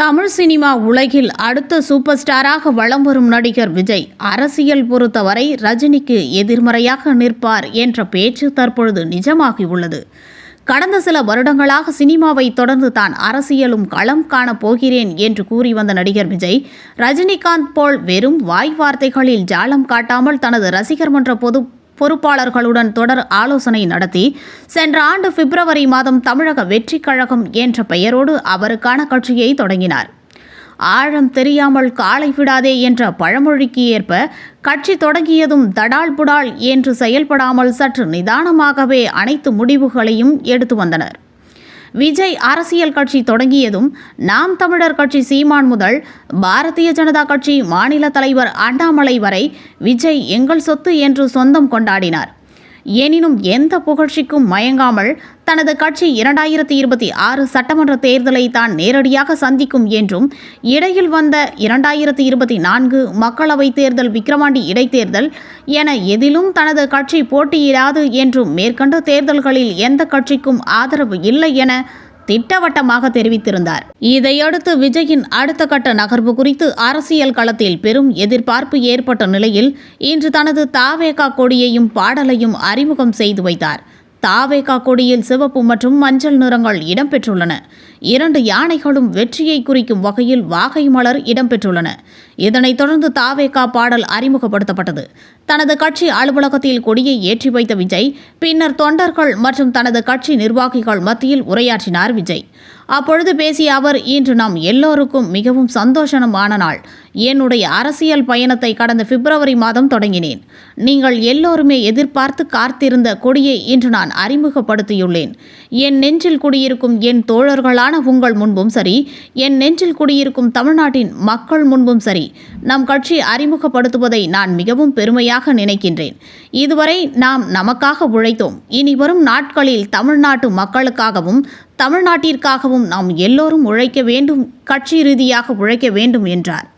Tamil cinema உலகில் அடுத்த super ஸ்டாராக வலம் வரும் நடிகர் விஜய் அரசியல் பொறுத்தவரை ரஜினிக்கு எதிர்மறையாக நிற்பார் என்ற பேச்சு தற்பொழுது நிஜமாகியுள்ளது. கடந்த சில வருடங்களாக சினிமாவை தொடர்ந்து தான் அரசியலும் களம் காணப் போகிறேன் என்று கூறி வந்த நடிகர் விஜய் ரஜினிகாந்த் போல் வெறும் வாய் வார்த்தைகளில் ஜாலம் காட்டாமல் தனது ரசிகர் மன்ற பொது பொறுப்பாளர்களுடன் தொடர் ஆலோசனை நடத்தி சென்ற ஆண்டு பிப்ரவரி மாதம் தமிழக வெற்றிக் கழகம் என்ற பெயரோடு அவருக்கான கட்சியை தொடங்கினார். ஆழம் தெரியாமல் காலை விடாதே என்ற பழமொழிக்கு ஏற்ப கட்சி தொடங்கியதும் தடால் புடால் என்று செயல்படாமல் சற்று நிதானமாகவே அனைத்து முடிவுகளையும் எடுத்து வந்தனர். விஜய் அரசியல் கட்சி தொடங்கியதும் நாம் தமிழர் கட்சி சீமான் முதல் பாரதிய ஜனதா கட்சி மாநில தலைவர் அண்ணாமலை வரை விஜய் எங்கள் சொத்து என்று சொந்தம் கொண்டாடினார். எனினும் எந்த புகழ்ச்சிக்கும் மயங்காமல் தனது கட்சி இரண்டாயிரத்தி இருபத்தி ஆறு சட்டமன்ற தேர்தலை தான் நேரடியாக சந்திக்கும் என்றும் இடையில் வந்த இரண்டாயிரத்தி இருபத்தி நான்கு மக்களவைத் தேர்தல் விக்கிரவாண்டி இடைத்தேர்தல் என எதிலும் தனது கட்சி போட்டியிடாது என்றும் மேற்கண்ட தேர்தல்களில் எந்த கட்சிக்கும் ஆதரவு இல்லை என திட்டவட்டமாக தெரிவித்திருந்தார். இதையடுத்து விஜயின் அடுத்த கட்ட நகர்வு குறித்து அரசியல் களத்தில் பெரும் எதிர்பார்ப்பு ஏற்பட்ட நிலையில் இன்று தனது தாவேகா கொடியையும் பாடலையும் அறிமுகம் செய்து வைத்தார். தாவேகா கொடியில் சிவப்பு மற்றும் மஞ்சள் நிறங்கள் இடம்பெற்றுள்ளன. இரண்டு யானைகளும் வெற்றியை குறிக்கும் வகையில் வாகை மலர் இடம்பெற்றுள்ளன. இதனைத் தொடர்ந்து தாவேகா பாடல் அறிமுகப்படுத்தப்பட்டது. தனது கட்சி அலுவலகத்தில் கொடியை ஏற்றி வைத்த விஜய் பின்னர் தொண்டர்கள் மற்றும் தனது கட்சி நிர்வாகிகள் மத்தியில் உரையாற்றினார் விஜய். அப்பொழுது பேசிய அவர் இன்று நாம் எல்லோருக்கும் மிகவும் சந்தோஷமான நாள். என்னுடைய அரசியல் பயணத்தை கடந்த பிப்ரவரி மாதம் தொடங்கினேன். நீங்கள் எல்லோருமே எதிர்பார்த்து காத்திருந்த கொடியை இன்று நான் அறிமுகப்படுத்தியுள்ளேன். என் நெஞ்சில் குடியிருக்கும் என் தோழர்களான உங்கள் முன்பும் சரி என் நெஞ்சில் குடியிருக்கும் தமிழ்நாட்டின் மக்கள் முன்பும் சரி நம் கட்சி அறிமுகப்படுத்துவதை நான் மிகவும் பெருமையாக நினைக்கின்றேன். இதுவரை நாம் நமக்காக உழைத்தோம். இனி வரும் நாட்களில் தமிழ்நாட்டு மக்களுக்காகவும் தமிழ்நாட்டிற்காகவும் நாம் எல்லோரும் உழைக்க வேண்டும் கட்சி ரீதியாக உழைக்க வேண்டும் என்றார்.